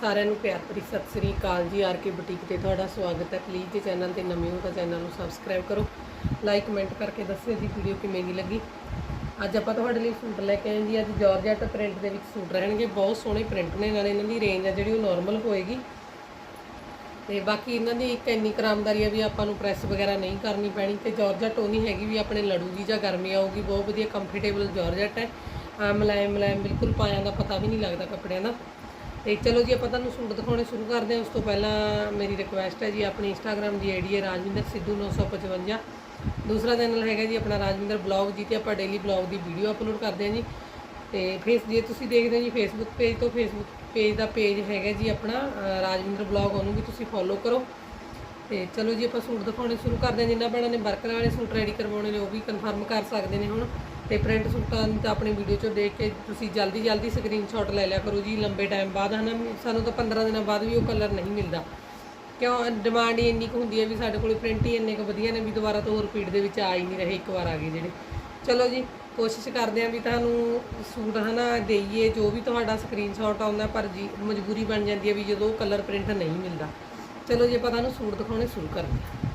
ਸਾਰਿਆਂ ਨੂੰ ਪਿਆਰ ਭਰੀ ਸਤਿ ਸ੍ਰੀ ਅਕਾਲ ਜੀ, ਆਰ ਕੇ ਬੁਟੀਕ ਤੇ ਤੁਹਾਡਾ ਸਵਾਗਤ ਹੈ। ਪਲੀਜ਼ ਜੇ ਚੈਨਲ ਤੇ ਨਵੇਂ ਹੋ ਤਾਂ ਚੈਨਲ ਨੂੰ ਸਬਸਕ੍ਰਾਈਬ ਕਰੋ। ਲਾਈਕ ਕਮੈਂਟ ਕਰਕੇ ਦੱਸਿਓ ਜੀ ਵੀਡੀਓ ਕਿਵੇਂ ਦੀ ਲੱਗੀ। ਅੱਜ ਆਪਾਂ ਤੁਹਾਡੇ ਲਈ ਸੂਟ ਲੈ ਕੇ ਆਏ ਜੀ। ਅੱਜ ਜਾਰਜਟ ਪ੍ਰਿੰਟ ਦੇ ਵਿੱਚ ਸੂਟ ਰਹਿਣਗੇ। ਬਹੁਤ ਸੋਹਣੇ ਪ੍ਰਿੰਟ ਨੇ ਨਾਲੇ ਇਹਨਾਂ ਦੀ ਰੇਂਜ ਹੈ ਜਿਹੜੀ ਉਹ ਨਾਰਮਲ ਹੋਏਗੀ। ਤੇ ਬਾਕੀ ਇਹਨਾਂ ਦੀ ਇੱਕ ਇੰਨੀ ਕਰਾਮਦਾਰੀ ਆ ਵੀ ਆਪਾਂ ਨੂੰ ਪ੍ਰੈਸ ਵਗੈਰਾ ਨਹੀਂ ਕਰਨੀ ਪੈਣੀ। ਤੇ ਜਾਰਜਟ ਉਹ ਨਹੀਂ ਹੈਗੀ ਵੀ ਆਪਣੇ ਲੜੂਗੀ ਜਾਂ ਗਰਮੀ ਆਊਗੀ। ਬਹੁਤ ਵਧੀਆ ਕੰਫਰਟੇਬਲ ਜਾਰਜਟ ਹੈ। ਆ ਮੁਲਾਇਮ ਬਿਲਕੁਲ ਪਾਇਆਂ ਦਾ ਪਤਾ ਵੀ ਨਹੀਂ ਲੱਗਦਾ ਕੱਪੜਿਆਂ ਦਾ। ਤੇ ਚਲੋ ਜੀ, ਆਪਾਂ ਤੁਹਾਨੂੰ ਸੂਟ ਦਿਖਾਉਣੇ ਸ਼ੁਰੂ ਕਰਦੇ ਹਾਂ। ਉਸ ਤੋਂ ਪਹਿਲਾਂ ਮੇਰੀ ਰਿਕੁਐਸਟ ਹੈ ਜੀ, ਆਪਣੀ ਇੰਸਟਾਗ੍ਰam ਦੀ ਆਈਡੀ ਹੈ ਰਾਜਵਿੰਦਰ ਸਿੱਧੂ 955 ਦੂਸਰਾ ਚੈਨਲ ਹੈਗਾ ਜੀ ਆਪਣਾ ਰਾਜਵਿੰਦਰ ਬਲੌਗ ਜੀ ਤੇ ਆਪਾਂ ਡੇਲੀ ਬਲੌਗ ਦੀ ਵੀਡੀਓ ਅਪਲੋਡ ਕਰਦੇ ਹਾਂ ਜੀ। ਤੇ ਫੇਸ ਜੇ ਤੁਸੀਂ ਦੇਖਦੇ ਹੋ ਜੀ ਫੇਸਬੁੱਕ ਪੇਜ ਤੋਂ ਫੇਸਬੁੱਕ ਪੇਜ ਦਾ ਪੇਜ ਹੈਗਾ ਜੀ ਆਪਣਾ ਰਾਜਵਿੰਦਰ ਬਲੌਗ ਉਹਨੂੰ ਵੀ ਤੁਸੀਂ ਫੋਲੋ ਕਰੋ। ਤੇ ਚਲੋ ਜੀ, ਆਪਾਂ ਸੂਟ ਦਿਖਾਉਣੇ ਸ਼ੁਰੂ ਕਰਦੇ ਹਾਂ। ਜਿੰਨਾ ਭੈਣਾਂ ਨੇ ਵਰਕਰ ਵਾਲੇ ਸੂਟ ਰੈਡੀ ਕਰਵਾਉਣੇ ਨੇ, ਉਹ ਵੀ ਕਨਫਰਮ ਕਰ ਸਕਦੇ ਨੇ ਹੁਣ। ਤੇ ਪ੍ਰਿੰਟ ਸੂਟਾਂ ਦੀ ਤਾਂ ਆਪਣੀ ਵੀਡੀਓ ਚੋਂ ਦੇਖ ਕੇ ਤੁਸੀਂ ਜਲਦੀ ਜਲਦੀ ਸਕਰੀਨਸ਼ਾਟ ਲੈ ਲਿਆ ਕਰੋ ਜੀ, ਲੰਬੇ ਟਾਈਮ ਬਾਅਦ, ਹਨਾ? ਸਾਨੂੰ ਤਾਂ 15 ਦਿਨਾਂ ਬਾਅਦ ਵੀ ਉਹ ਕਲਰ ਨਹੀਂ ਮਿਲਦਾ। ਕਿਉਂ? ਡਿਮਾਂਡ ਹੀ ਇੰਨੀ ਕੁ ਹੁੰਦੀ ਹੈ ਵੀ ਸਾਡੇ ਕੋਲ ਪ੍ਰਿੰਟ ਹੀ ਇੰਨੇ ਕੁ ਵਧੀਆ ਨੇ ਵੀ ਦੁਬਾਰਾ ਤੋਂ ਰਿਪੀਟ ਦੇ ਵਿੱਚ ਆ ਹੀ ਨਹੀਂ ਰਹੇ, ਇੱਕ ਵਾਰ ਆ ਗਏ ਜਿਹੜੇ। ਚਲੋ ਜੀ, ਕੋਸ਼ਿਸ਼ ਕਰਦੇ ਆਂ ਵੀ ਤੁਹਾਨੂੰ ਸੂਟ, ਹਨਾ, ਦੇਈਏ, ਜੋ ਵੀ ਤੁਹਾਡਾ ਸਕਰੀਨਸ਼ਾਟ ਆਉਂਦਾ, ਪਰ ਜੀ, ਮਜਬੂਰੀ ਬਣ ਜਾਂਦੀ ਹੈ ਵੀ ਜਦੋਂ ਕਲਰ ਪ੍ਰਿੰਟ ਨਹੀਂ ਮਿਲਦਾ। ਚਲੋ ਜੀ, ਆਪਾਂ ਤੁਹਾਨੂੰ ਸੂਟ ਦਿਖਾਉਣੇ ਸ਼ੁਰੂ ਕਰਦੇ ਹਾਂ।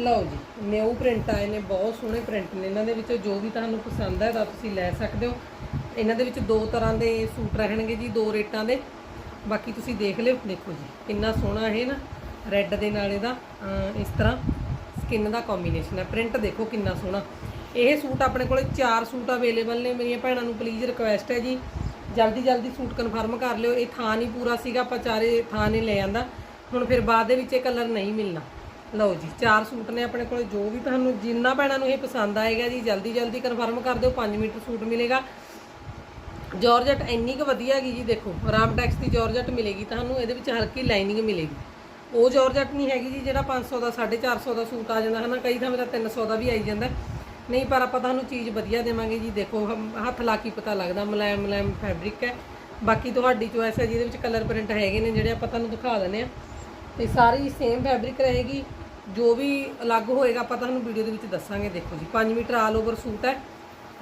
ਲਓ ਜੀ ਨਿਊ ਪ੍ਰਿੰਟ ਆਏ ਨੇ, ਬਹੁਤ ਸੋਹਣੇ ਪ੍ਰਿੰਟ ਨੇ। ਇਹਨਾਂ ਦੇ ਵਿੱਚੋਂ ਜੋ ਵੀ ਤੁਹਾਨੂੰ ਪਸੰਦ ਹੈ ਤਾਂ ਤੁਸੀਂ ਲੈ ਸਕਦੇ ਹੋ। ਇਹਨਾਂ ਦੇ ਵਿੱਚ ਦੋ ਤਰ੍ਹਾਂ ਦੇ ਸੂਟ ਰਹਿਣਗੇ ਜੀ, ਦੋ ਰੇਟਾਂ ਦੇ। ਬਾਕੀ ਤੁਸੀਂ ਦੇਖ ਲਿਓ, ਦੇਖੋ ਜੀ, ਕਿੰਨਾ ਸੋਹਣਾ ਇਹ ਨਾ ਰੈੱਡ ਦੇ ਨਾਲ ਇਹਦਾ ਇਸ ਤਰ੍ਹਾਂ ਸਕਿਨ ਦਾ ਕੰਬੀਨੇਸ਼ਨ ਹੈ। ਪ੍ਰਿੰਟ ਦੇਖੋ ਕਿੰਨਾ ਸੋਹਣਾ। ਇਹ ਸੂਟ ਆਪਣੇ ਕੋਲੇ ਚਾਰ ਸੂਟ ਅਵੇਲੇਬਲ ਨੇ। ਮੇਰੀਆਂ ਭੈਣਾਂ ਨੂੰ ਪਲੀਜ਼ ਰਿਕੁਐਸਟ ਹੈ ਜੀ। ਜਲਦੀ ਜਲਦੀ ਸੂਟ ਕਨਫਰਮ ਕਰ ਲਿਓ। ਇਹ ਥਾਂ ਨਹੀਂ ਪੂਰਾ ਸੀਗਾ, ਆਪਾਂ ਚਾਰੇ ਥਾਂ ਨੇ ਲੈ ਆਂਦਾ। ਹੁਣ ਫਿਰ ਬਾਅਦ ਦੇ ਵਿੱਚ ਇਹ ਕਲਰ ਨਹੀਂ ਮਿਲਣਾ। ਲਓ ਜੀ, ਚਾਰ ਸੂਟ ਨੇ ਆਪਣੇ ਕੋਲ, ਜੋ ਵੀ ਤੁਹਾਨੂੰ ਜਿੰਨਾ ਭੈਣਾਂ ਨੂੰ ਇਹ ਪਸੰਦ ਆਏਗਾ ਜੀ, ਜਲਦੀ ਜਲਦੀ ਕਨਫਰਮ ਕਰ ਦਿਓ 5 ਮੀਟਰ ਸੂਟ ਮਿਲੇਗਾ। ਜਾਰਜਟ ਇੰਨੀ ਕੁ ਵਧੀਆ ਹੈਗੀ ਜੀ, ਦੇਖੋ ਰਾਮਟੈਕਸ ਦੀ ਜਾਰਜਟ ਮਿਲੇਗੀ ਤੁਹਾਨੂੰ, ਇਹਦੇ ਵਿੱਚ ਹਲਕੀ ਲਾਈਨਿੰਗ ਮਿਲੇਗੀ। ਉਹ ਜਾਰਜਟ ਨਹੀਂ ਹੈਗੀ ਜੀ, ਜਿਹੜਾ 500 ਦਾ 450 ਦਾ ਸੂਟ ਆ ਜਾਂਦਾ ਹੈ ਨਾ ਕਈ ਥਾਂ ਤਾਂ 300 ਦਾ ਵੀ ਆਈ ਜਾਂਦਾ। ਨਹੀਂ, ਪਰ ਆਪਾਂ ਤੁਹਾਨੂੰ ਚੀਜ਼ ਵਧੀਆ ਦੇਵਾਂਗੇ ਜੀ, ਦੇਖੋ, ਹਮ- ਹੱਥ ਲਾ ਕੇ ਪਤਾ ਲੱਗਦਾ ਮੁਲਾਇਮ ਮੁਲਾਇਮ ਫੈਬਰਿਕ ਹੈ। ਬਾਕੀ ਤੁਹਾਡੀ ਚੋਇਸ ਹੈ ਜਿਹਦੇ ਵਿੱਚ ਕਲਰ ਪ੍ਰਿੰਟ ਹੈਗੇ ਨੇ, ਜਿਹੜੇ ਆਪਾਂ ਤੁਹਾਨੂੰ ਦਿਖਾ ਦਿੰਦੇ ਆ ਤੇ ਸਾਰੀ ਸੇਮ ਫੈਬਰਿਕ ਰਹੇਗੀ। ਜੋ ਵੀ ਅਲੱਗ ਹੋਏਗਾ, ਆਪਾਂ ਤੁਹਾਨੂੰ ਵੀਡੀਓ ਦੇ ਵਿੱਚ ਦੱਸਾਂਗੇ। ਦੇਖੋ ਜੀ 5 ਮੀਟਰ ਆਲ ਓਵਰ ਸੂਟ ਹੈ।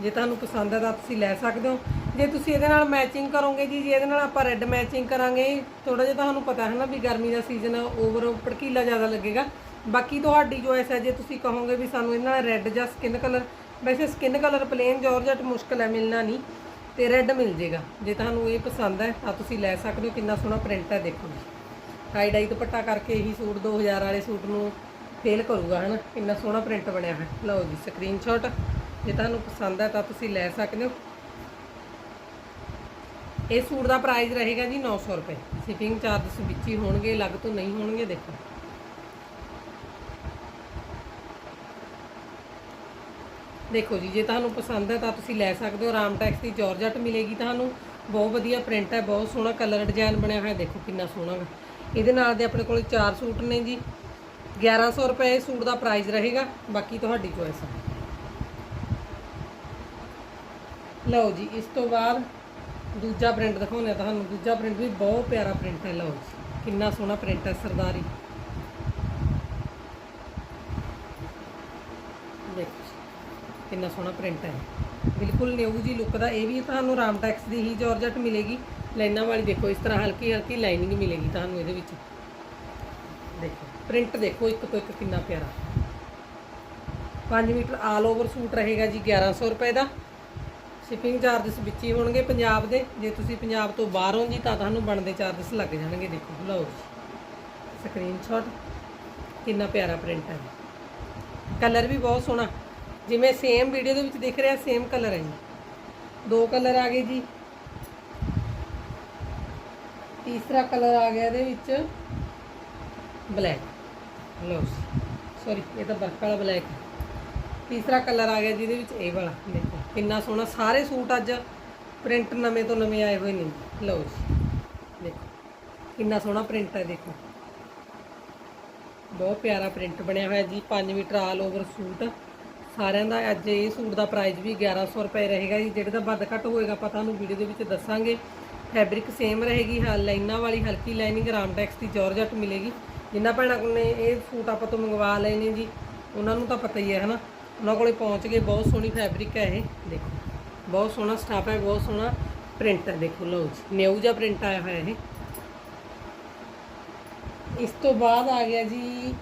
ਜੇ ਤੁਹਾਨੂੰ ਪਸੰਦ ਹੈ ਤਾਂ ਤੁਸੀਂ ਲੈ ਸਕਦੇ ਹੋ। ਜੇ ਤੁਸੀਂ ਇਹਦੇ ਨਾਲ ਮੈਚਿੰਗ ਕਰੋਗੇ ਜੀ, ਜੇ ਇਹਦੇ ਨਾਲ ਆਪਾਂ ਰੈੱਡ ਮੈਚਿੰਗ ਕਰਾਂਗੇ ਥੋੜਾ ਜਿਹਾ ਤੁਹਾਨੂੰ ਪਤਾ ਹੈ ਨਾ ਵੀ ਗਰਮੀ ਦਾ ਸੀਜ਼ਨ ਓਵਰ ਭੜਕੀਲਾ ਜ਼ਿਆਦਾ ਲੱਗੇਗਾ। ਬਾਕੀ ਤੁਹਾਡੀ ਚੋਇਸ ਹੈ, ਜੇ ਤੁਸੀਂ ਕਹੋਗੇ ਵੀ ਸਾਨੂੰ ਇਹਦੇ ਨਾਲ ਰੈੱਡ ਜਾਂ ਸਕਿਨ ਕਲਰ ਵੈਸੇ ਸਕਿਨ ਕਲਰ ਪਲੇਨ ਜਾਰਜਟ ਮੁਸ਼ਕਲ ਹੈ, ਮਿਲਣਾ ਨਹੀਂ, ਤੇ ਰੈੱਡ ਮਿਲ ਜੇਗਾ। ਜੇ ਤੁਹਾਨੂੰ ਇਹ ਪਸੰਦ ਹੈ, ਤਾਂ ਤੁਸੀਂ ਲੈ ਸਕਦੇ ਹੋ। ਕਿੰਨਾ ਸੋਹਣਾ ਪ੍ਰਿੰਟ ਹੈ, ਦੇਖੋ ਜੀ। ਟਾਈ ਡਾਈ ਦੁਪੱਟਾ ਕਰਕੇ ਇਹੀ ਸੂਟ 2000 ਵਾਲੇ ਸੂਟ ਨੂੰ ਫੇਲ ਕਰੂਗਾ, ਹਨਾ? ਕਿੰਨਾ ਸੋਹਣਾ ਪ੍ਰਿੰਟ ਬਣਿਆ ਹੈ ਲਓ ਜੀ ਸਕਰੀਨਸ਼ਾਟ ਜੇ ਤੁਹਾਨੂੰ ਪਸੰਦ ਹੈ ਤਾਂ ਤੁਸੀਂ ਲੈ ਸਕਦੇ ਹੋ। ਇਹ ਸੂਟ ਦਾ ਪ੍ਰਾਈਸ ਰਹੇਗਾ ਜੀ 900 ਰੁਪਏ। ਸ਼ਿਪਿੰਗ ਚਾਰਜਸ ਵਿੱਚ ਹੀ ਹੋਣਗੇ, ਅਲੱਗ ਤੋਂ ਨਹੀਂ ਹੋਣਗੇ, ਦੇਖੋ। ਦੇਖੋ ਜੀ, ਜੇ ਤੁਹਾਨੂੰ ਪਸੰਦ ਹੈ ਤਾਂ ਤੁਸੀਂ ਲੈ ਸਕਦੇ ਹੋ। ਰਾਮਟੈਕਸ ਦੀ ਜਾਰਜਟ ਮਿਲੇਗੀ ਤੁਹਾਨੂੰ। ਬਹੁਤ ਵਧੀਆ ਪ੍ਰਿੰਟ ਹੈ, ਬਹੁਤ ਸੋਹਣਾ ਕਲਰ ਡਿਜ਼ਾਈਨ ਬਣਿਆ ਹੋਇਆ। ਦੇਖੋ ਕਿੰਨਾ ਸੋਹਣਾ ਗਾ ਇਹਦੇ ਨਾਲ ਦੇ ਆਪਣੇ ਕੋਲ ਚਾਰ ਸੂਟ ਨੇ ਜੀ। 1100 ਰੁਪਏ ਸੂਟ ਦਾ ਪ੍ਰਾਈਸ ਰਹੇਗਾ, ਬਾਕੀ ਤੁਹਾਡੀ ਚੋਇਸ ਹੈ ਲਓ ਜੀ, ਇਸ ਤੋਂ ਬਾਅਦ ਦੂਜਾ ਪ੍ਰਿੰਟ ਦਿਖਾਉਂਦੇ ਹਾਂ ਤੁਹਾਨੂੰ। ਦੂਜਾ ਪ੍ਰਿੰਟ ਵੀ ਬਹੁਤ ਪਿਆਰਾ ਪ੍ਰਿੰਟ ਹੈ, ਲਓ ਜੀ, ਕਿੰਨਾ ਸੋਹਣਾ ਪ੍ਰਿੰਟ ਹੈ ਸਰਦਾਰੀ। ਦੇਖੋ ਕਿੰਨਾ ਸੋਹਣਾ ਪ੍ਰਿੰਟ ਹੈ। ਬਿਲਕੁਲ ਨਿਊ ਜੀ ਲੁੱਕ ਦਾ, ਇਹ ਵੀ ਤੁਹਾਨੂੰ ਰਾਮਟੈਕਸ ਦੀ ਹੀ ਜਾਰਜਟ ਮਿਲੇਗੀ। ਲਾਈਨਾਂ ਵਾਲੀ ਦੇਖੋ, ਇਸ ਤਰ੍ਹਾਂ ਹਲਕੀ ਹਲਕੀ ਲਾਈਨਿੰਗ ਮਿਲੇਗੀ ਤੁਹਾਨੂੰ ਇਹਦੇ ਵਿੱਚ। ਪ੍ਰਿੰਟ ਦੇਖੋ, ਇੱਕ ਤੋਂ ਇੱਕ ਕਿੰਨਾ ਪਿਆਰਾ। 5 ਮੀਟਰ ਆਲ ਓਵਰ ਸੂਟ ਰਹੇਗਾ ਜੀ 1100 ਰੁਪਏ ਦਾ। ਸ਼ਿਪਿੰਗ ਚਾਰजेस ਵਿੱਚ ਹੀ ਹੋਣਗੇ ਪੰਜਾਬ ਦੇ। ਜੇ ਤੁਸੀਂ ਪੰਜਾਬ ਤੋਂ ਬਾਹਰੋਂ ਜੀ, ਤਾਂ ਤੁਹਾਨੂੰ ਬਣਦੇ ਚਾਰजेस ਲੱਗ ਜਾਣਗੇ, ਦੇਖੋ, ਲਓ ਜੀ। ਸਕਰੀਨਸ਼ਾਟ ਕਿੰਨਾ ਪਿਆਰਾ ਪ੍ਰਿੰਟ ਹੈ। ਕਲਰ ਵੀ ਬਹੁਤ ਸੋਹਣਾ। ਜਿਵੇਂ ਸੇਮ ਵੀਡੀਓ ਦੇ ਵਿੱਚ ਦਿਖ ਰਿਹਾ ਸੇਮ ਕਲਰ ਹੈ ਜੀ। ਦੋ ਕਲਰ ਆ ਗਏ ਜੀ। ਤੀਸਰਾ ਕਲਰ ਆ ਗਿਆ ਇਹਦੇ ਵਿੱਚ ਬਲੈਕ। ਲਓ ਸੌਰੀ ਇਹ ਤਾਂ ਬਰਕ ਵਾਲਾ ਬਲੈਕ ਤੀਸਰਾ ਕਲਰ ਆ ਗਿਆ ਜਿਹਦੇ ਵਿੱਚ ਇਹ ਵਾਲਾ। ਦੇਖੋ, ਕਿੰਨਾ ਸੋਹਣਾ। ਸਾਰੇ ਸੂਟ ਅੱਜ ਪ੍ਰਿੰਟ ਨਵੇਂ ਤੋਂ ਨਵੇਂ ਆਏ ਹੋਏ ਨੇ। ਲਓ ਜੀ। ਦੇਖੋ, ਕਿੰਨਾ ਸੋਹਣਾ ਪ੍ਰਿੰਟ ਹੈ, ਦੇਖੋ। ਬਹੁਤ ਪਿਆਰਾ ਪ੍ਰਿੰਟ ਬਣਿਆ ਹੋਇਆ ਜੀ। 5 ਮੀਟਰ ਆਲ ਓਵਰ ਸੂਟ ਸਾਰਿਆਂ ਦਾ ਅੱਜ ਇਹ ਸੂਟ ਦਾ ਪ੍ਰਾਈਸ ਵੀ 1100 ਰੁਪਏ ਰਹੇਗਾ ਜੀ। ਜਿਹੜੇ ਦਾ ਵੱਧ ਘੱਟ ਹੋਏਗਾ, ਆਪਾਂ ਤੁਹਾਨੂੰ ਵੀਡੀਓ ਦੇ ਵਿੱਚ ਦੱਸਾਂਗੇ। ਫੈਬਰਿਕ ਸੇਮ ਰਹੇਗੀ। ਹਾਂ ਲਾਈਨਾਂ ਵਾਲੀ ਹਲਕੀ ਲਾਈਨਿੰਗ ਰਾਮਟੈਕਸ ਦੀ ਜਾਰਜਟ ਮਿਲੇਗੀ। ਜਿੰਨਾ ਭੈਣਾਂ ਕੋਲ ਨੇ, ਇਹ ਸੂਟ ਆਪਾਂ ਤੋਂ ਮੰਗਵਾ ਲਏ ਨੇ ਜੀ। ਉਹਨਾਂ ਨੂੰ ਤਾਂ ਪਤਾ ਹੀ ਹੈ, ਹਨਾ? ਉਹਨਾਂ ਕੋਲੇ ਪਹੁੰਚ ਗਏ ਬਹੁਤ ਸੋਹਣੀ ਫੈਬਰਿਕ ਹੈ ਇਹ, ਦੇਖੋ। ਬਹੁਤ ਸੋਹਣਾ ਸਟਾਫ ਹੈ, ਬਹੁਤ ਸੋਹਣਾ ਪ੍ਰਿੰਟ ਹੈ, ਦੇਖੋ, ਲਓ ਜੀ। ਨਿਊ ਜਿਹਾ ਪ੍ਰਿੰਟ ਆਇਆ ਹੋਇਆ ਇਹ। ਇਸ ਤੋਂ ਬਾਅਦ ਆ ਗਿਆ ਜੀ।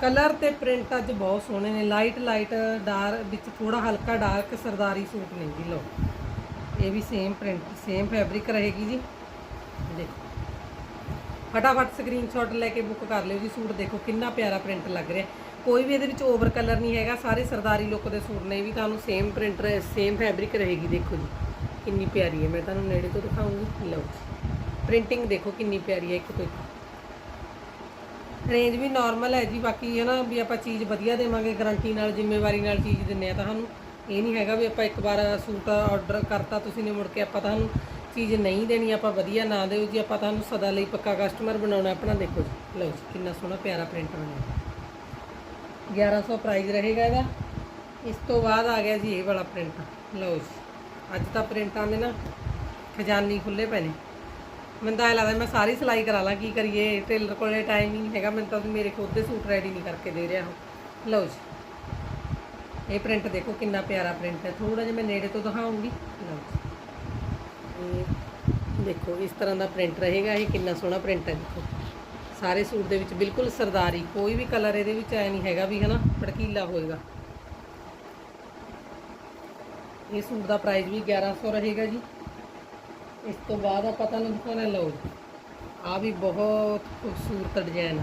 ਕਲਰ ਤੇ ਪ੍ਰਿੰਟ ਅੱਜ ਬਹੁਤ ਸੋਹਣੇ ਨੇ। ਲਾਈਟ ਲਾਈਟ ਡਾਰਕ ਵਿੱਚ ਥੋੜਾ ਹਲਕਾ ਡਾਰਕ ਸਰਦਾਰੀ ਸੂਟ ਨੇ ਜੀ, ਲਓ। ਇਹ ਵੀ ਸੇਮ ਪ੍ਰਿੰਟ ਸੇਮ ਫੈਬਰਿਕ ਰਹੇਗੀ ਜੀ। ਦੇਖੋ। ਫਟਾਫਟ ਸਕਰੀਨਸ਼ਾਟ ਲੈ ਕੇ ਬੁੱਕ ਕਰ ਲਿਓ ਜੀ, ਸੂਟ ਦੇਖੋ ਕਿੰਨਾ ਪਿਆਰਾ ਪ੍ਰਿੰਟ ਲੱਗ ਰਿਹਾ। ਕੋਈ ਵੀ ਇਹਦੇ ਵਿੱਚ ਓਵਰ ਕਲਰ ਨਹੀਂ ਹੈਗਾ, ਸਾਰੇ ਸਰਦਾਰੀ ਲੁੱਕ ਦੇ ਸੂਟ ਨੇ ਵੀ ਤੁਹਾਨੂੰ ਸੇਮ ਪ੍ਰਿੰਟ ਸੇਮ ਫੈਬਰਿਕ ਰਹੇਗੀ, ਦੇਖੋ ਜੀ, ਕਿੰਨੀ ਪਿਆਰੀ ਹੈ। ਮੈਂ ਤੁਹਾਨੂੰ ਨੇੜੇ ਤੋਂ ਦਿਖਾਉਂਗੀ। ਲਓ ਜੀ ਪ੍ਰਿੰਟਿੰਗ ਦੇਖੋ ਕਿੰਨੀ ਪਿਆਰੀ ਹੈ ਇੱਕ ਤੋਂ ਇੱਕ। ਰੇਂਜ ਵੀ ਨਾਰਮਲ ਹੈ ਜੀ, ਬਾਕੀ ਹੈ ਨਾ ਵੀ ਆਪਾਂ ਚੀਜ਼ ਵਧੀਆ ਦੇਵਾਂਗੇ ਗਾਰੰਟੀ ਨਾਲ, ਜ਼ਿੰਮੇਵਾਰੀ ਨਾਲ ਚੀਜ਼ ਦਿੰਨੇ ਆ ਤੁਹਾਨੂੰ ਇਹ ਨਹੀਂ ਹੈਗਾ ਵੀ ਆਪਾਂ ਇੱਕ ਵਾਰ ਸੂਟ ਆਰਡਰ ਕਰਤਾ, ਤੁਸੀਂ ਨੇ ਮੁੜ ਕੇ ਆਪਾਂ ਤੁਹਾਨੂੰ ਚੀਜ਼ ਨਹੀਂ ਦੇਣੀ, ਆਪਾਂ ਵਧੀਆ ਨਾ ਦਿਓ ਜੀ, ਆਪਾਂ ਤੁਹਾਨੂੰ ਸਦਾ ਲਈ ਪੱਕਾ ਕਸਟਮਰ ਬਣਾਉਣਾ ਆਪਣਾ ਦੇਖੋ ਜੀ। ਲਓ ਜੀ, ਕਿੰਨਾ ਸੋਹਣਾ ਪਿਆਰਾ ਪ੍ਰਿੰਟ ਬਣਿਆ 1100 ਪ੍ਰਾਈਸ ਰਹੇਗਾ ਇਹਦਾ। ਇਸ ਤੋਂ ਬਾਅਦ ਆ ਗਿਆ ਜੀ ਇਹ ਵਾਲਾ ਪ੍ਰਿੰਟ ਲਓ ਜੀ, ਅੱਜ ਤਾਂ ਪ੍ਰਿੰਟਾਂ ਦੇ ਨਾ ਖਜ਼ਾਨੀ ਖੁੱਲੇ ਪਏ ਨੇ। ਮੈਨੂੰ ਤਾਂ ਲੱਗਦਾ ਮੈਂ ਸਾਰੀ ਸਿਲਾਈ ਕਰਾ ਲਾਂ, ਕੀ ਕਰੀਏ? ਟੇਲਰ ਕੋਲੇ ਟਾਈਮ ਹੀ ਨਹੀਂ ਹੈਗਾ, ਮੈਨੂੰ ਤਾਂ ਮੇਰੇ ਖੁਦ ਦੇ ਸੂਟ ਰੈਡੀ ਨਹੀਂ ਕਰਕੇ ਦੇ ਰਿਹਾ ਉਹ। ਲਓ ਜੀ, ਇਹ ਪ੍ਰਿੰਟ ਦੇਖੋ ਕਿੰਨਾ ਪਿਆਰਾ ਪ੍ਰਿੰਟ ਹੈ। ਥੋੜਾ ਜਿਹਾ ਮੈਂ ਨੇੜੇ ਤੋਂ ਦਿਖਾਉਂਗੀ। ਲਓ ਜੀ। ਇਹ ਦੇਖੋ, ਇਸ ਤਰ੍ਹਾਂ ਦਾ ਪ੍ਰਿੰਟ ਰਹੇਗਾ, ਇਹ ਕਿੰਨਾ ਸੋਹਣਾ ਪ੍ਰਿੰਟ ਹੈ ਦੇਖੋ। ਸਾਰੇ ਸੂਟ ਦੇ ਵਿੱਚ ਬਿਲਕੁਲ ਸਰਦਾਰੀ, ਕੋਈ ਵੀ ਕਲਰ ਇਹਦੇ ਵਿੱਚ ਐ ਨਹੀਂ ਹੈਗਾ ਵੀ, ਹਨਾ, ਭੜਕੀਲਾ ਹੋਏਗਾ। ਇਹ ਸੂਟ ਦਾ ਪ੍ਰਾਈਸ ਵੀ 1100 ਰਹੇਗਾ ਜੀ। ਇਸ ਤੋਂ ਬਾਅਦ ਆਪਾਂ ਤੁਹਾਨੂੰ ਦਿਖਾਉਣਾ, ਲਓ ਆ ਵੀ ਬਹੁਤ ਖੂਬਸੂਰਤ ਡਿਜ਼ਾਈਨ ਆ।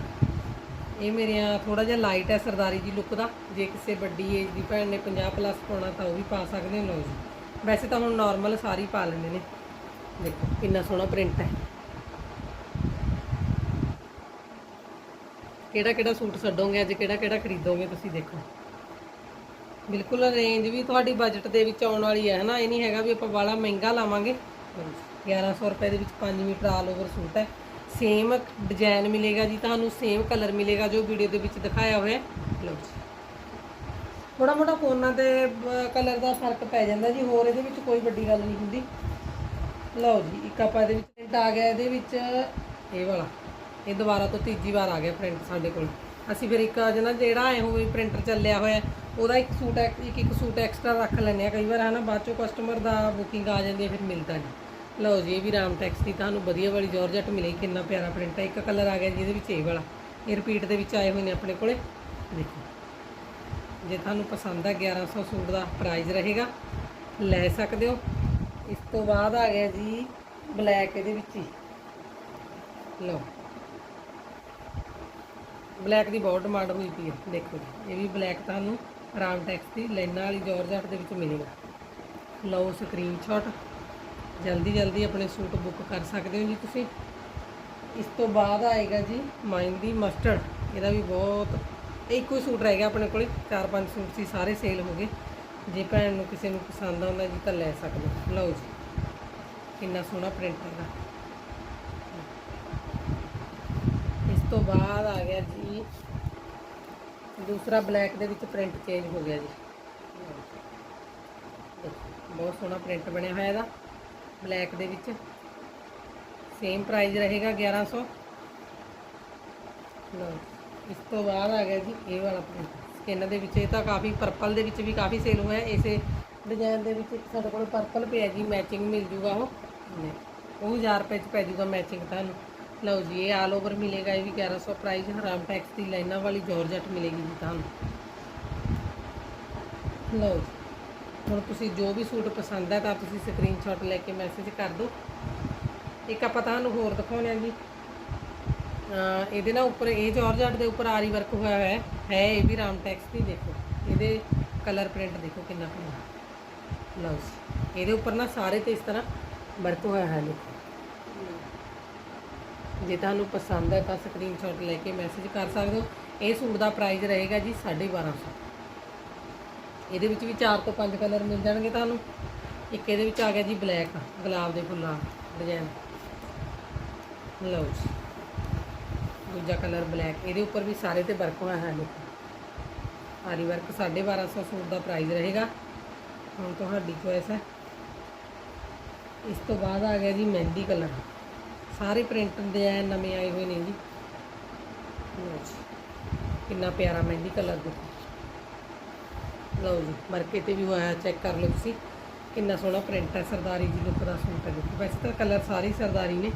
ਇਹ ਮੇਰੀਆਂ ਥੋੜਾ ਜਿਹਾ ਲਾਈਟ ਹੈ ਸਰਦਾਰੀ ਜੀ ਲੁੱਕ ਦਾ। ਜੇ ਕਿਸੇ ਵੱਡੀ ਏਜ ਦੀ ਭੈਣ ਨੇ 50 ਪਲੱਸ ਪਾਉਣਾ ਤਾਂ ਉਹ ਵੀ ਪਾ ਸਕਦੇ ਹੋ, ਲਓ ਜੀ। ਵੈਸੇ ਤਾਂ ਹੁਣ ਨਾਰਮਲ ਸਾਰੀ ਪਾ ਲੈਂਦੇ ਨੇ। ਦੇਖੋ, ਕਿੰਨਾ ਸੋਹਣਾ ਪ੍ਰਿੰਟ ਹੈ। ਕਿਹੜਾ ਕਿਹੜਾ ਸੂਟ ਛੱਡੋਗੇ ਅੱਜ ਕਿਹੜਾ ਕਿਹੜਾ ਖਰੀਦੋਗੇ ਤੁਸੀਂ ਦੇਖੋ। ਬਿਲਕੁਲ ਰੇਂਜ ਵੀ ਤੁਹਾਡੀ ਬਜਟ ਦੇ ਵਿੱਚ ਆਉਣ ਵਾਲੀ ਹੈ, ਹਨਾ? ਇਹ ਨਹੀਂ ਹੈਗਾ ਵੀ ਆਪਾਂ ਵਾਲਾ ਮਹਿੰਗਾ ਲਾਵਾਂਗੇ। 1100 ਰੁਪਏ ਦੇ ਵਿੱਚ 5 ਮੀਟਰ ਆਲ ਓਵਰ ਸੂਟ ਹੈ। ਸੇਮ ਡਿਜ਼ਾਈਨ ਮਿਲੇਗਾ ਜੀ, ਤੁਹਾਨੂੰ ਸੇਮ ਕਲਰ ਮਿਲੇਗਾ ਜੋ ਵੀਡੀਓ ਦੇ ਵਿੱਚ ਦਿਖਾਇਆ ਹੋਇਆ ਹੈ। ਲਓ ਥੋੜਾ ਮੋਟਾ ਫੋਨਾਂ ਤੇ ਕਲਰ ਦਾ ਫ਼ਰਕ ਪੈ ਜਾਂਦਾ ਜੀ, ਹੋਰ ਇਹਦੇ ਵਿੱਚ ਕੋਈ ਵੱਡੀ ਗੱਲ ਨਹੀਂ ਹੁੰਦੀ। ਲਓ ਜੀ, ਇੱਕ ਆਪਾਂ ਇਹਦੇ ਵਿੱਚ ਪ੍ਰਿੰਟ ਆ ਗਿਆ, ਇਹਦੇ ਵਿੱਚ ਇਹ ਵਾਲਾ। ਇਹ ਦੁਬਾਰਾ ਤੋਂ ਤੀਜੀ ਵਾਰ ਆ ਗਿਆ ਪ੍ਰਿੰਟ ਸਾਡੇ ਕੋਲ। ਅਸੀਂ ਫਿਰ ਇੱਕ ਜਨਾ ਜਿਹੜਾ ਐ ਹੋਵੇ ਪ੍ਰਿੰਟਰ ਚੱਲਿਆ ਹੋਇਆ, ਉਹਦਾ ਇੱਕ ਸੂਟ ਐਕ- ਇੱਕ ਇੱਕ ਸੂਟ ਐਕਸਟਰਾ ਰੱਖ ਲੈਂਦੇ ਆ ਕਈ ਵਾਰ ਹਨਾ, ਬਾਅਦ ਚੋਂ ਕਸਟਮਰ ਦਾ ਬੁਕਿੰਗ ਆ ਜਾਂਦੀ ਹੈ, ਫਿਰ ਮਿਲਦਾ ਨਹੀਂ। ਲਓ ਜੀ, ਇਹ ਵੀ ਰਾਮ ਟੈਕਸ ਦੀ ਤੁਹਾਨੂੰ ਵਧੀਆ ਵਾਲੀ ਜਾਰਜਟ ਮਿਲੇਗੀ ਕਿੰਨਾ ਪਿਆਰਾ ਪ੍ਰਿੰਟ ਹੈ ਇੱਕ ਕਲਰ ਆ ਗਿਆ ਜਿਹਦੇ ਵਿੱਚ ਇਹ ਵਾਲਾ। ਇਹ ਰਿਪੀਟ ਦੇ ਵਿੱਚ ਆਏ ਹੋਏ ਨੇ ਆਪਣੇ ਕੋਲੇ। ਦੇਖੋ। ਜੇ ਤੁਹਾਨੂੰ ਪਸੰਦ ਆ 1100 ਸੂਟ ਦਾ ਪ੍ਰਾਈਸ ਰਹੇਗਾ, ਲੈ ਸਕਦੇ ਹੋ। ਇਸ ਤੋਂ ਬਾਅਦ ਆ ਗਿਆ ਜੀ ਬਲੈਕ ਇਹਦੇ ਵਿੱਚ ਹੀ। ਲਓ। ਬਲੈਕ ਦੀ ਬਹੁਤ ਡਿਮਾਂਡ ਹੋਈ ਪਈ ਹੈ, ਦੇਖੋ ਜੀ। ਇਹ ਵੀ ਬਲੈਕ ਤੁਹਾਨੂੰ ਆਰਾਮ ਟੈਕਸ ਦੀ ਲਾਈਨਾਂ ਵਾਲੀ ਜਾਰਜਟ ਦੇ ਵਿੱਚ ਮਿਲੇਗਾ। ਲਓ ਸਕਰੀਨਸ਼ਾਟ ਜਲਦੀ ਜਲਦੀ ਆਪਣੇ ਸੂਟ ਬੁੱਕ ਕਰ ਸਕਦੇ ਹੋ ਜੀ ਤੁਸੀਂ। ਇਸ ਤੋਂ ਬਾਅਦ ਆਏਗਾ ਜੀ ਮਾਈਨ ਮਸਟਰਡ ਇਹਦਾ ਵੀ ਬਹੁਤ, ਇੱਕੋ ਹੀ ਸੂਟ ਰਹਿ ਗਿਆ ਆਪਣੇ ਕੋਲੇ। ਚਾਰ ਪੰਜ ਸੂਟ ਸੀ, ਸਾਰੇ ਸੇਲ ਹੋ ਗਏ। ਜੇ ਭੈਣ ਨੂੰ ਕਿਸੇ ਨੂੰ ਪਸੰਦ ਆਉਂਦਾ ਜੀ ਤਾਂ ਲੈ ਸਕਦੇ ਹੋ। ਲਓ ਜੀ। ਕਿੰਨਾ ਸੋਹਣਾ ਪ੍ਰਿੰਟ ਹੈਗਾ ਇਸ ਤੋਂ ਬਾਅਦ ਆ ਗਿਆ ਜੀ। ਦੂਸਰਾ ਬਲੈਕ ਦੇ ਵਿੱਚ ਪ੍ਰਿੰਟ ਚੇਂਜ ਹੋ ਗਿਆ ਜੀ। ਬਹੁਤ ਸੋਹਣਾ ਪ੍ਰਿੰਟ ਬਣਿਆ ਹੋਇਆ ਇਹਦਾ। ਬਲੈਕ ਦੇ ਵਿੱਚ। ਸੇਮ ਪ੍ਰਾਈਸ ਰਹੇਗਾ 1100 ਲਓ ਇਸ ਤੋਂ ਬਾਅਦ ਆ ਗਿਆ ਜੀ ਇਹ ਵਾਲਾ ਪ੍ਰਿੰਟ ਸਕਿਨ ਦੇ ਵਿੱਚ ਇਹ ਤਾਂ ਕਾਫੀ ਪਰਪਲ ਦੇ ਵਿੱਚ ਵੀ ਕਾਫੀ ਸੇਲ ਹੋਇਆ। ਇਸੇ ਡਿਜ਼ਾਈਨ ਦੇ ਵਿੱਚ ਸਾਡੇ ਕੋਲ ਪਰਪਲ ਪਿਆ ਜੀ ਮੈਚਿੰਗ ਮਿਲ ਜੂਗਾ ਉਹ। ਉਹ 1000 ਰੁਪਏ ਚ ਪੈ ਜੂਗਾ ਮੈਚਿੰਗ ਤੁਹਾਨੂੰ। ਲਓ ਜੀ ਇਹ ਆਲ ਓਵਰ ਮਿਲੇਗਾ ਇਹ ਵੀ 1100 ਪ੍ਰਾਈਸ ਹਰਾਮ ਟੈਕਸ ਦੀ ਲਾਈਨਾਂ ਵਾਲੀ ਜਾਰਜਟ ਮਿਲੇਗੀ ਜੀ ਤੁਹਾਨੂੰ। ਲਓ ਹੁਣ ਤੁਸੀਂ ਜੋ ਵੀ ਸੂਟ ਪਸੰਦ ਹੈ ਤਾਂ ਤੁਸੀਂ ਸਕਰੀਨਸ਼ਾਟ ਲੈ ਕੇ ਮੈਸੇਜ ਕਰ ਦਿਓ। ਇੱਕ ਆਪਾਂ ਤੁਹਾਨੂੰ ਹੋਰ ਦਿਖਾਉਂਦੇ ਹਾਂ ਜੀ। ਇਹਦੇ ਨਾਲ ਉੱਪਰ, ਇਹ ਜਾਰਜਟ ਦੇ ਉੱਪਰ ਆਰੀ ਵਰਕ ਹੋਇਆ ਹੋਇਆ ਹੈ ਹੈ ਇਹ ਵੀ ਰਾਮ ਟੈਕਸ ਦੀ, ਦੇਖੋ। ਇਹਦੇ ਕਲਰ ਪ੍ਰਿੰਟ ਦੇਖੋ ਕਿੰਨਾ ਪਿਆਰਾ ਲਓ ਇਹਦੇ ਉੱਪਰ ਨਾ ਸਾਰੇ ਤੇ ਇਸ ਤਰ੍ਹਾਂ ਵਰਕ ਹੋਇਆ ਹੈ ਦੇਖੋ। ਜੇ ਤੁਹਾਨੂੰ ਪਸੰਦ ਹੈ ਤਾਂ ਸਕਰੀਨਸ਼ਾਟ ਲੈ ਕੇ ਮੈਸੇਜ ਕਰ ਸਕਦੇ ਹੋ। ਇਹ ਸੂਟ ਦਾ ਪ੍ਰਾਈਸ ਰਹੇਗਾ ਜੀ 1250 ਇਹਦੇ ਵਿੱਚ ਵੀ 4 ਤੋਂ 5 ਕਲਰ ਮਿਲ ਜਾਣਗੇ ਤੁਹਾਨੂੰ। ਇੱਕ ਇਹਦੇ ਵਿੱਚ ਆ ਗਿਆ ਜੀ ਬਲੈਕ ਗੁਲਾਬ ਦੇ ਫੁੱਲਾਂ ਡਿਜ਼ਾਈਨ ਲਓ ਦੂਜਾ ਕਲਰ ਬਲੈਕ, ਇਹਦੇ ਉੱਪਰ ਵੀ ਸਾਰੇ ਤੇ ਵਰਕ ਹੋਇਆ ਹੈ ਦੇਖੋ। ਆਰੀ ਵਰਕ 1250 ਸੂਟ ਦਾ ਪ੍ਰਾਈਸ ਰਹੇਗਾ। ਹੁਣ ਤੁਹਾਡੀ ਚੋਇਸ ਹੈ। ਇਸ ਤੋਂ ਬਾਅਦ ਆ ਗਿਆ ਜੀ ਮਹਿੰਦੀ ਕਲਰ। ਸਾਰੇ ਪ੍ਰਿੰਟ ਦੇ ਨਵੇਂ ਆਏ ਹੋਏ ਨੇ ਜੀ। ਲਓ ਕਿੰਨਾ ਪਿਆਰਾ ਮਹਿੰਦੀ ਕਲਰ ਦੇਖੋ। ਲਓ ਜੀ ਮਰਕੇ ਤੇ ਵੀ ਹੋਇਆ ਚੈੱਕ ਕਰ ਲਓ ਤੁਸੀਂ। ਕਿੰਨਾ ਸੋਹਣਾ ਪ੍ਰਿੰਟ ਹੈ ਸਰਦਾਰੀ ਜੀ, ਲੁੱਕ ਦਾ ਸੂਟ ਹੈ ਦੇਖੋ। ਵੈਸੇ ਤਾਂ ਕਲਰ ਸਾਰੇ ਸਰਦਾਰੀ ਨੇ।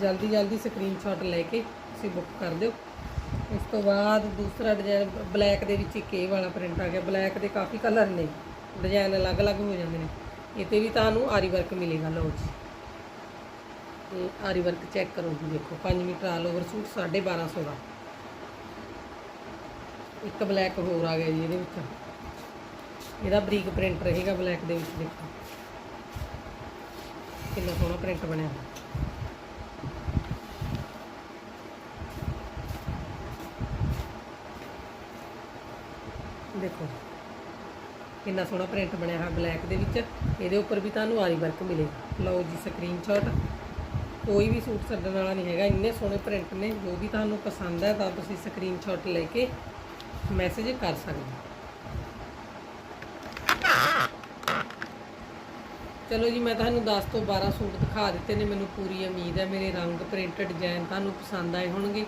ਜਲਦੀ ਜਲਦੀ ਸਕਰੀਨਸ਼ਾਟ ਲੈ ਕੇ ਤੁਸੀਂ ਬੁੱਕ ਕਰ ਦਿਓ। ਇਸ ਤੋਂ ਬਾਅਦ ਦੂਸਰਾ ਡਿਜ਼ਾਈਨ ਬਲੈਕ ਦੇ ਵਿੱਚ ਇੱਕ ਇਹ ਵਾਲਾ ਪ੍ਰਿੰਟ ਆ ਗਿਆ। ਬਲੈਕ ਦੇ ਕਾਫੀ ਕਲਰ ਨੇ। ਡਿਜ਼ਾਈਨ ਅਲੱਗ-ਅਲੱਗ ਹੋ ਜਾਂਦੇ ਨੇ। ਇਹ ਤੇ ਵੀ ਤੁਹਾਨੂੰ ਆਰੀ ਵਰਕ ਮਿਲੇਗਾ, ਲਓ ਜੀ। ਤੇ ਆਰੀ ਵਰਕ ਚੈੱਕ ਕਰੋ ਜੀ, ਦੇਖੋ। 5 ਮੀਟਰ ਆਲ ਓਵਰ ਸੂਟ 1250 ਦਾ। ਇੱਕ ਬਲੈਕ ਹੋਰ ਆ ਗਿਆ ਜੀ ਇਹਦੇ ਵਿੱਚ। ਇਹਦਾ ਬਰੀਕ ਪ੍ਰਿੰਟ ਰਹੇਗਾ ਬਲੈਕ ਦੇ ਵਿੱਚ, ਦੇਖੋ। ਕਿੰਨਾ ਸੋਹਣਾ ਪ੍ਰਿੰਟ ਬਣਿਆ। ਹੋਇਆ ਦੇਖੋ। ਕਿੰਨਾ ਸੋਹਣਾ ਪ੍ਰਿੰਟ ਬਣਿਆ ਹੋਇਆ ਬਲੈਕ ਦੇ ਵਿੱਚ। ਇਹਦੇ ਉੱਪਰ ਵੀ ਤੁਹਾਨੂੰ ਆਰੀ ਵਰਕ ਮਿਲੇਗਾ ਲਓ ਜੀ ਸਕਰੀਨਸ਼ਾਟ ਕੋਈ ਵੀ ਸੂਟ ਛੱਡਣ ਵਾਲਾ ਨਹੀਂ ਹੈਗਾ। ਇੰਨੇ ਸੋਹਣੇ ਪ੍ਰਿੰਟ ਨੇ। ਜੋ ਵੀ ਤੁਹਾਨੂੰ ਪਸੰਦ ਹੈ, ਤਾਂ ਤੁਸੀਂ ਸਕਰੀਨਸ਼ਾਟ ਲੈ ਕੇ ਮੈਸੇਜ ਕਰ ਸਕਦੇ ਹੋ। ਚਲੋ ਜੀ, ਮੈਂ ਤੁਹਾਨੂੰ 10 ਤੋਂ 12 ਸੂਟ ਦਿਖਾ ਦਿੱਤੇ ਨੇ। ਮੈਨੂੰ ਪੂਰੀ ਉਮੀਦ ਹੈ, ਮੇਰੇ ਰੰਗ ਪ੍ਰਿੰਟ ਡਿਜ਼ਾਈਨ ਤੁਹਾਨੂੰ ਪਸੰਦ ਆਏ ਹੋਣਗੇ।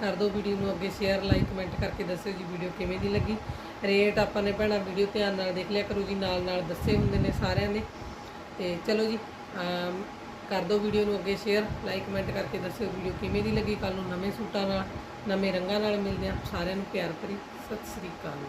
ਕਰ ਦਿਓ ਵੀਡੀਓ ਨੂੰ ਅੱਗੇ ਸ਼ੇਅਰ ਲਾਈਕ ਕਮੈਂਟ ਕਰਕੇ ਦੱਸਿਓ ਜੀ, ਵੀਡੀਓ ਕਿਵੇਂ ਦੀ ਲੱਗੀ। ਰੇਟ ਆਪਾਂ ਨੇ ਭੈਣਾਂ ਵੀਡੀਓ ਧਿਆਨ ਨਾਲ ਦੇਖ ਲਿਆ, ਕਰੋ ਜੀ ਨਾਲ ਨਾਲ ਦੱਸੇ ਹੁੰਦੇ ਨੇ ਸਾਰਿਆਂ ਨੇ। ਤੇ ਚਲੋ ਜੀ ਕਰ ਦਿਓ ਵੀਡੀਓ ਨੂੰ ਅੱਗੇ ਸ਼ੇਅਰ ਲਾਈਕ ਕਮੈਂਟ ਕਰਕੇ ਦੱਸਿਓ ਵੀਡੀਓ ਕਿਵੇਂ ਦੀ ਲੱਗੀ। ਕੱਲ ਨੂੰ ਨਵੇਂ ਸੂਟਾਂ ਨਾਲ, ਨਵੇਂ ਰੰਗਾਂ ਨਾਲ ਮਿਲਦੇ ਆ ਸਾਰਿਆਂ ਨੂੰ ਪਿਆਰ ਭਰੀ, ਸਤਿ ਸ੍ਰੀ ਅਕਾਲ।